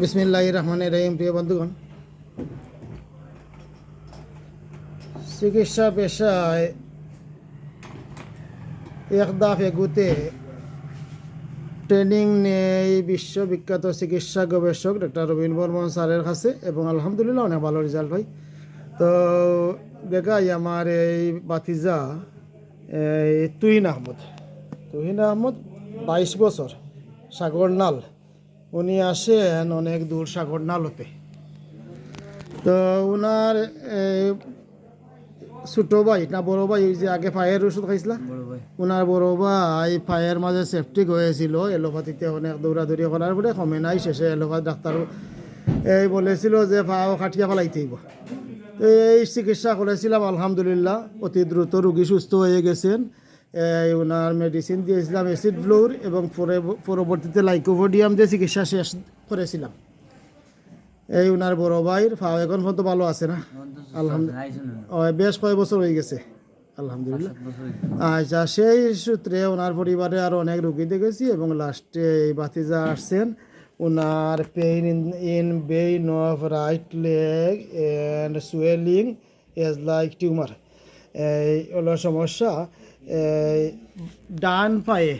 বিসমিল্লাহ রহমান রহিম, প্রিয় বন্ধুগণ। চিকিৎসা পেশায় এক দাফ এগুতে ট্রেনিং নেই বিশ্ববিখ্যাত চিকিৎসা গবেষক ডক্টর রবীন বর্মন স্যারের কাছে, এবং আলহামদুলিল্লাহ অনেক ভালো রেজাল্ট হয়। তো দেখাই আমার এই বাতিজা, এই তুহিন আহমদ। তুহিন আহমদ বাইশ বছর সাগরনাল উনি আসেন অনেক দূর সাগর নালতে। তো ওনার এই, ছোট ভাই না বড় ভাই ওই যে আগে পায়ের ওষুধ খাইছিলা? বড় ভাই। ওনার বড় ভাই পায়ের মাঝে সেফটিক হয়েছিল এলোপাতিতে অনেক দৌড়াদৌড়ি করার পরে কমে নাই শেষে এলোপাত ডাক্তার এই বলেছিল যে পাও খাটিয়া ফেলাইতেইব তো এই চিকিৎসা করেছিলাম আলহামদুলিল্লাহ অতি দ্রুত রুগী সুস্থ হয়ে গেছেন। ওনার মেডিসিন দিয়েছিলাম অ্যাসিড ফ্লোর এবং পরে- পরবর্তীতে লাইকোভোডিয়াম দিয়ে চিকিৎসা শেষ করেছিলাম। এই ওনার বড় ভাইয়ের ফাও এখন পর্যন্ত ভালো আছে না? আলহামদুলিল্লাহ বেশ কয় বছর হয়ে গেছে আলহামদুলিল্লাহ। আচ্ছা সেই সূত্রে ওনার পরিবারে আরও অনেক রুগী দেখেছি এবং লাস্টে এই বাতিজা আসছেন। ওনার pain in in vein of right leg and swelling as like tumour এই হলো সমস্যা। ডান পায়ে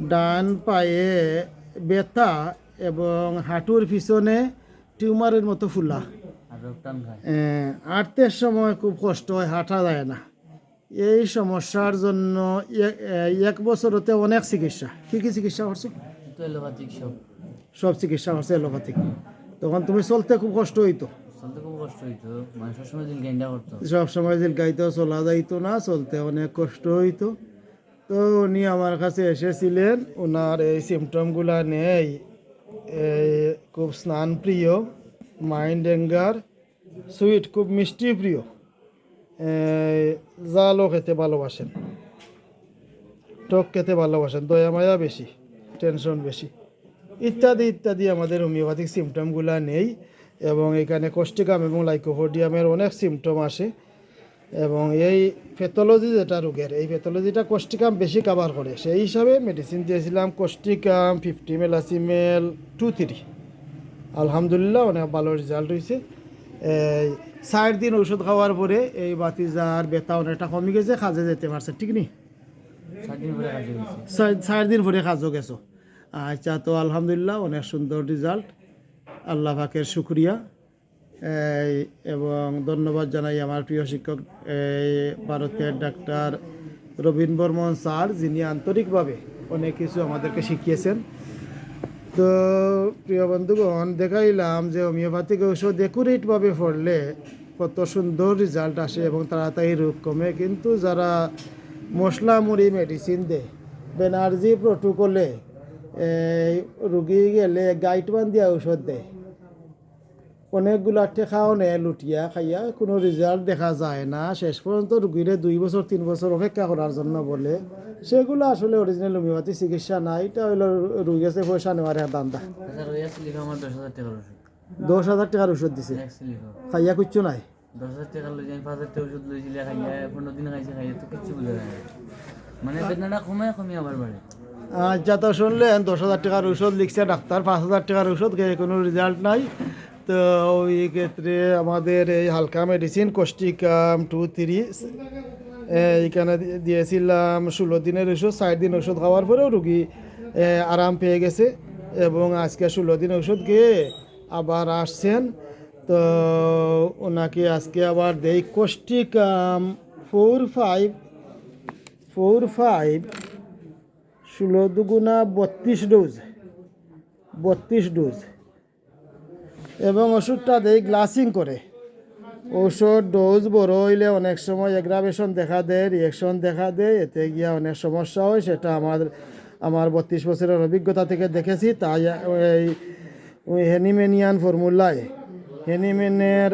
ডান পায়ে ব্যথা এবং হাঁটুর পিছনে টিউমারের মতো ফুলা। আর রোগ টান খায়। আহ, হাঁটতে সময় খুব কষ্ট হয় হাঁটা যায় না। এই সমস্যার জন্য এক বছরতে অনেক চিকিৎসা। কী কী চিকিৎসা করছ? সব। চিকিৎসা করছে এলোপ্যাথিক তখন তুমি চলতে খুব কষ্ট হইতো। মানে সবসময় চলা যাইতো না, চলতে অনেক কষ্ট হইতো। তো উনি আমার কাছে এসেছিলেন ওনার এই সিমটমগুলা নেই। খুব স্নান প্রিয় মাইন্ড অ্যাঙ্গার সুইট খুব মিষ্টি প্রিয়। জালও খেতে ভালোবাসেন টক খেতে ভালোবাসেন, দয়া মায়া বেশি টেনশন বেশি। ইত্যাদি ইত্যাদি আমাদের হোমিওপ্যাথিক সিমটমগুলা নেই। এবং এখানে কোষ্টিকাম এবং লাইকোফোডিয়ামের অনেক সিমটম আসে। এবং এই প্যাথোলজি যেটা রোগের এই প্যাথোলজিটা কোষ্টিকাম বেশি কাভার করে। সেই হিসাবে মেডিসিন দিয়েছিলাম causticum fifty millesimal two three আলহামদুলিল্লাহ অনেক ভালো রেজাল্ট হয়েছে এই চার দিন ওষুধ খাওয়ার পরে এই বাতিজার ব্যথা অনেকটা কমে গেছে কাজে যেতে পারছে ঠিক নেই সাত দিন পরে দিন কাজও গেছো। আচ্ছা তো আলহামদুলিল্লাহ অনেক সুন্দর রেজাল্ট আল্লাহ পাকের শুক্রিয়া। এবং ধন্যবাদ জানাই আমার প্রিয় শিক্ষক ভারতের ডাক্তার রবীন বর্মন স্যার, যিনি আন্তরিকভাবে অনেক কিছু আমাদেরকে শিখিয়েছেন। তো, প্রিয় বন্ধুগণ, দেখাইলাম যে হোমিওপ্যাথিক ঔষধ একুরেটভাবে পড়লে কত সুন্দর রেজাল্ট আসে এবং তাড়াতাড়ি রোগ কমে। কিন্তু যারা মশলা মুড়ি মেডিসিন দেয়, বেনার্জি প্রোটোকলে রুগী গেলে গাইড বান্ধিয়া ঔষধ দেয় অনেকগুলা টেকাও নেয় লুটিয়া খাইয়া কোনো রেজাল্ট দেখা যায় না। শেষ পর্যন্ত রুগীরে দুই বছর তিন বছর অপেক্ষা করার জন্য বলে। সেগুলো আসলে অরিজিনাল হোমিওপ্যাথি চিকিৎসা নাই এটা হইল রুগী আছে পয়সা নেওয়ার দান্দা। আচ্ছা দশ হাজার টাকার ওষুধ। দশ হাজার টাকার ওষুধ দিছে। খাইয়া কিচ্ছু নাই। দশ হাজার টাকা লই যাই পাঁচ হাজার টাকা ওষুধ লইছিলে খাইয়া পনেরো দিন খাইছে খাইয়া তো কিচ্ছু বুঝা যায় মানে বেদনাটা কমে কমে আবার বাড়ে। আচ্ছা তো শুনলেন দশ হাজার টাকার ওষুধ লিখছে, ডাক্তার, পাঁচ হাজার টাকার ওষুধ কোনো রেজাল্ট নাই। তো ওই ক্ষেত্রে আমাদের এই হালকা মেডিসিন কোষ্টিকাম টু থ্রি এইখানে দিয়েছিলাম ষোলো দিনের ওষুধ ষাট দিন ওষুধ খাওয়ার পরেও রুগী আরাম পেয়ে গেছে। এবং আজকে ষোলো দিন ওষুধ খেয়ে আবার আসছেন। তো ওনাকে আজকে আবার দেই causticum four five four five ষোলো দুগুণা বত্রিশ ডোজ বত্রিশ ডোজ। এবং ওষুধটা দেয় গ্লাসিং করে। ঔষধ ডোজ বড় হইলে অনেক সময় এগ্রাভেশন দেখা দেয়, রিয়েকশন দেখা দেয়, এতে গিয়া অনেক সমস্যা হয়। সেটা আমার আমার বত্রিশ বছরের অভিজ্ঞতা থেকে দেখেছি। তাই এই হেনিমেনিয়ান ফর্মুলায়। হেনিমেনের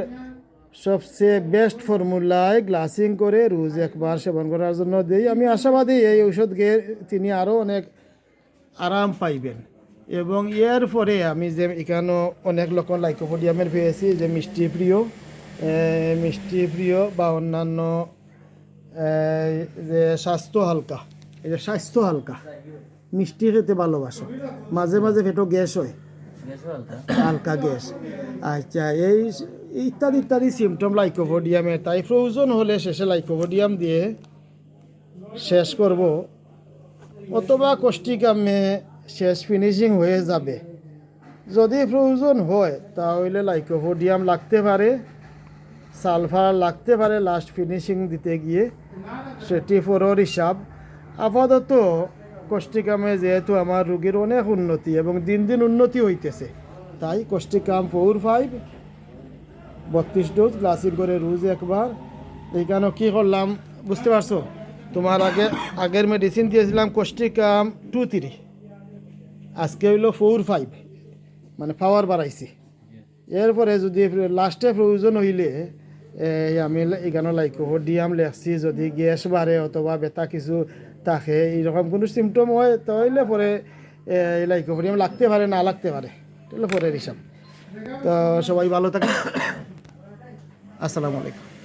সবচেয়ে বেস্ট ফর্মুলায় গ্লাসিং করে রোজ একবার সেবন করার জন্য দিই। আমি আশাবাদী এই ঔষধ খেয়ে তিনি আরও অনেক আরাম পাইবেন। এবং এর পরে আমি যে এখানেও অনেক লোক লাইকোপোডিয়ামের পেয়েছি যে মিষ্টি প্রিয় মিষ্টি প্রিয় বা অন্যান্য যে স্বাস্থ্য হালকা এই যে স্বাস্থ্য হালকা মিষ্টি খেতে ভালোবাসো। মাঝে মাঝে পেটো গ্যাস হয়। হালকা গ্যাস। আচ্ছা এই ইত্যাদি ইত্যাদি সিমটম লাইকোভোডিয়ামে তাই প্রয়োজন হলে শেষে লাইকোভোডিয়াম দিয়ে শেষ করব। অথবা কোষ্টিকামে শেষ ফিনিশিং হয়ে যাবে। যদি প্রয়োজন হয়, তাহলে লাইকোভোডিয়াম লাগতে পারে। সালফার লাগতে পারে লাস্ট ফিনিশিং দিতে গিয়ে। সেটি ফোরর হিসাব আপাতত কোষ্টিকামে যেহেতু আমার রুগীর অনেক উন্নতি এবং দিন দিন উন্নতি হইতেছে, তাই কোষ্টিকাম ফোর ফাইভ বত্রিশ ডোজ গ্লাসিং করে রোজ একবার। এইখানে কী করলাম, বুঝতে পারছ? তোমার আগে, আগের মেডিসিন দিয়েছিলাম কোষ্টিকাম টু থ্রি আজকে হইল ফোর ফাইভ মানে পাওয়ার বাড়াইছি। এরপরে যদি লাস্টে প্রয়োজন হইলে এই আমি এখানে লাইকোডিয়াম লেখছি, যদি গ্যাস বাড়ে অথবা বেতা কিছু থাকে, এইরকম কোনো সিমটম হয়, তাহলে পরে এই লাইকোডিয়াম লাগতে পারে, না লাগতে পারে। তাহলে পরের হিসাব। তো সবাই ভালো থাকে। আসসালামু আলাইকুম।